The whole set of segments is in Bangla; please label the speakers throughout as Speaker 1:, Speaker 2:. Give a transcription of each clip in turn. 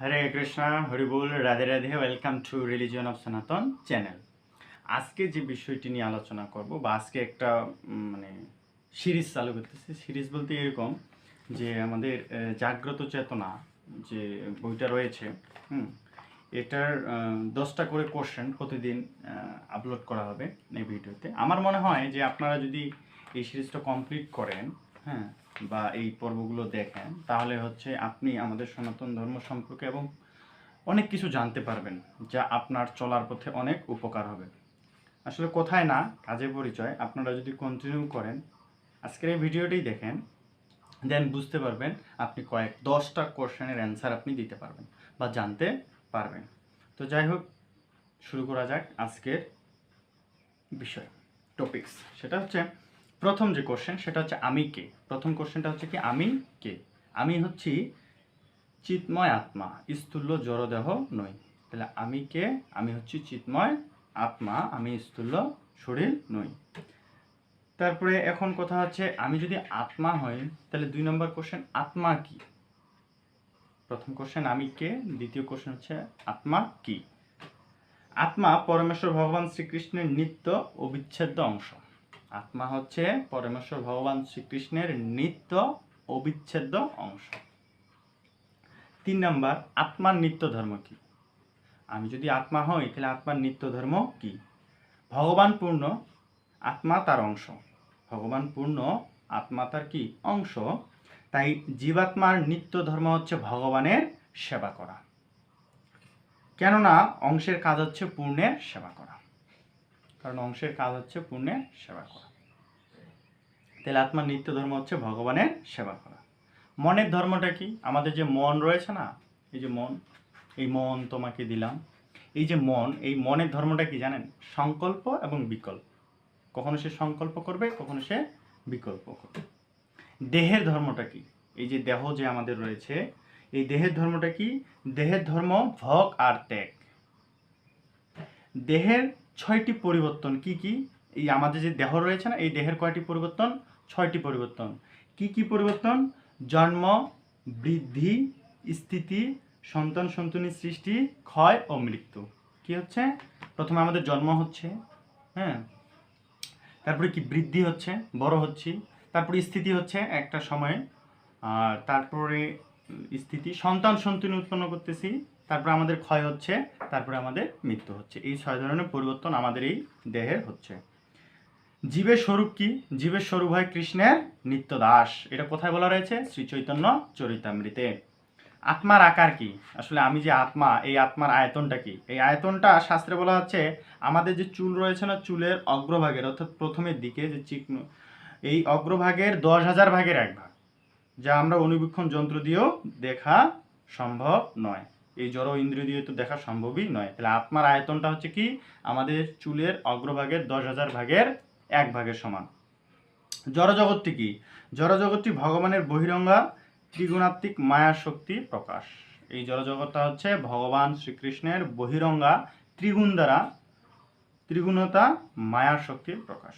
Speaker 1: Hare Krishna horrible Radhe Radhe welcome to religion of Sanatan channel আজকে যে বিষয়টি নিয়ে আলোচনা করব বা আজকে একটা মানে সিরিজ চালু করতেছি। সিরিজ বলতে এরকম যে আমাদের জাগ্রত চেতনা যে বইটা রয়েছে, হুম, এটার দশটা করে কোশ্চেন প্রতিদিন আপলোড করা হবে এই ভিডিওতে। আমার মনে হয় যে আপনারা যদি এই সিরিজটা কমপ্লিট করেন হ্যাঁ বা এই পর্বগুলো দেখেন, তাহলে হচ্ছে আপনি আমাদের সনাতন ধর্ম সম্পর্কে এবং অনেক কিছু জানতে পারবেন, যা আপনার চলার পথে অনেক উপকার হবে। আসলে কোথায় না কাজে পরিচয়, আপনারা যদি কন্টিনিউ করেন, আজকের এই ভিডিওটি দেখেন দেন বুঝতে পারবেন আপনি কয়েক, দশটা কোশ্চেনের অ্যান্সার আপনি দিতে পারবেন, বা জানতে পারবেন। তো যাই হোক, শুরু করা যাক আজকের বিষয় টপিকস সেটা হচ্ছে প্রথম যে কোশ্চেন সেটা হচ্ছে আমি কে? প্রথম কোশ্চেনটা হচ্ছে কি, আমি কে? আমি হচ্ছি চিৎময় আত্মা স্থূল্য জড়দেহ নই। তাহলে আমি কে? আমি হচ্ছি চিৎময় আত্মা, আমি স্থূল্য শরীর নই। তারপরে এখন কথা হচ্ছে, আমি যদি আত্মা হই, তাহলে দুই নম্বর কোশ্চেন আত্মা কি? প্রথম কোশ্চেন আমি কে? দ্বিতীয় কোশ্চেন হচ্ছে, আত্মা কি? আত্মা পরমেশ্বর ভগবান শ্রীকৃষ্ণের নিত্য অবিচ্ছেদ্য অংশ। আত্মা হচ্ছে পরমেশ্বর ভগবান শ্রীকৃষ্ণের নিত্য অবিচ্ছেদ্য অংশ। তিন নাম্বার, আত্মার নিত্য ধর্ম কি? আমি যদি আত্মা হই, তাহলে আত্মার নিত্য ধর্ম কি? ভগবান পূর্ণ, আত্মা তার অংশ। ভগবান পূর্ণ, আত্মা তার কি? অংশ। তাই জীবাত্মার নিত্য ধর্ম হচ্ছে ভগবানের সেবা করা। কেননা অংশের কাজ হচ্ছে পূর্ণের সেবা করা। কারণ অংশের কাজ হচ্ছে পূর্ণের সেবা করা। তাহলে আত্মার নিত্য ধর্ম হচ্ছে ভগবানের সেবা করা। মনের ধর্মটা কি? আমাদের যে মন রয়েছে না, এই যে মন, এই মন তোমাকে দিলাম। এই যে মন, এই মনের ধর্মটা কি জানেন? সংকল্প এবং বিকল্প। কখনো সে সংকল্প করবে, কখনো সে বিকল্প করবে। দেহের ধর্মটা কি? এই যে দেহ যে আমাদের রয়েছে, এই দেহের ধর্মটা কি? দেহের ধর্ম ভোগ আর ত্যাগ। দেহের ছয়টি পরিবর্তন, কি কি? এই আমাদের যে দেহ রয়েছে না, এই দেহের কয়টি পরিবর্তন? ছয়টি পরিবর্তন। কি কি পরিবর্তন? জন্ম, বৃদ্ধি, স্থিতি, সন্তান সন্তানী সৃষ্টি, ক্ষয় ও মৃত্যু। কি হচ্ছে? প্রথমে আমাদের জন্ম হচ্ছে হ্যাঁ? তারপরে কি বৃদ্ধি হচ্ছে, বড় হচ্ছি। তারপরে স্থিতি হচ্ছে একটা সময়ে, আর তারপরে স্থিতি, সন্তান সন্তান উৎপন্ন করতেছি। তারপরে আমাদের ক্ষয় হচ্ছে তারপরে আমাদের মৃত্যু হচ্ছে। এই ছয় ধরনের পরিবর্তন আমাদের এই দেহের হচ্ছে। জীবের স্বরূপ কি? জীবের স্বরূপ হয় কৃষ্ণের নিত্য দাস এটা কোথায় বলা রয়েছে? শ্রী চৈতন্য চরিতামৃতে। আত্মার আকার কি? আসলে আমি যে আত্মা, এই আত্মার আয়তনটা কি? এই আয়তনটা শাস্ত্রে বলা হচ্ছে, আমাদের যে চুল রয়েছে না, চুলের অগ্রভাগের, অর্থাৎ প্রথমের দিকে যে চিকন, এই অগ্রভাগের দশ হাজার ভাগের এক ভাগ, যা আমরা অনুবীক্ষণ যন্ত্র দিয়েও দেখা সম্ভব নয়। এই জড় ইন্দ্রিয় দিয়ে তো দেখা সম্ভবই নয়। তাহলে আত্মার আয়তনটা হচ্ছে কি? আমাদের চুলের অগ্রভাগের দশ হাজার ভাগের এক ভাগের সমান। জড়জগৎটি কি? জড়জগৎটি ভগবানের বহিরঙ্গা ত্রিগুণাত্মিক মায়া শক্তি প্রকাশ। এই জড়জগৎটা হচ্ছে ভগবান শ্রীকৃষ্ণের বহিরঙ্গা ত্রিগুণ দ্বারা ত্রিগুণতা মায়ার শক্তির প্রকাশ।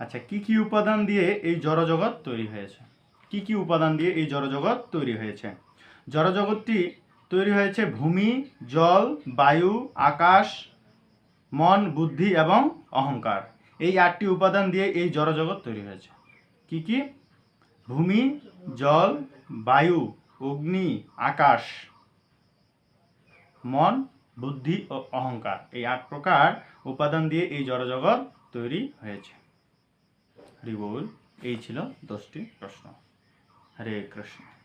Speaker 1: আচ্ছা কি কি উপাদান দিয়ে এই জড়জগৎ তৈরি হয়েছে? কি কি উপাদান দিয়ে এই জড়জগৎ তৈরি হয়েছে? জড়জগৎটি তৈরি হয়েছে ভূমি, জল, বায়ু, আকাশ, মন, বুদ্ধি এবং অহংকার। এই আটটি উপাদান দিয়ে এই জড়জগৎ তৈরি হয়েছে। কি কি? ভূমি, জল, বায়ু, অগ্নি, আকাশ, মন, বুদ্ধি ও অহংকার। এই আট প্রকার উপাদান দিয়ে এই জড়জগৎ তৈরি হয়েছে। হরি বল এই ছিল দশটি প্রশ্ন। হরে কৃষ্ণ।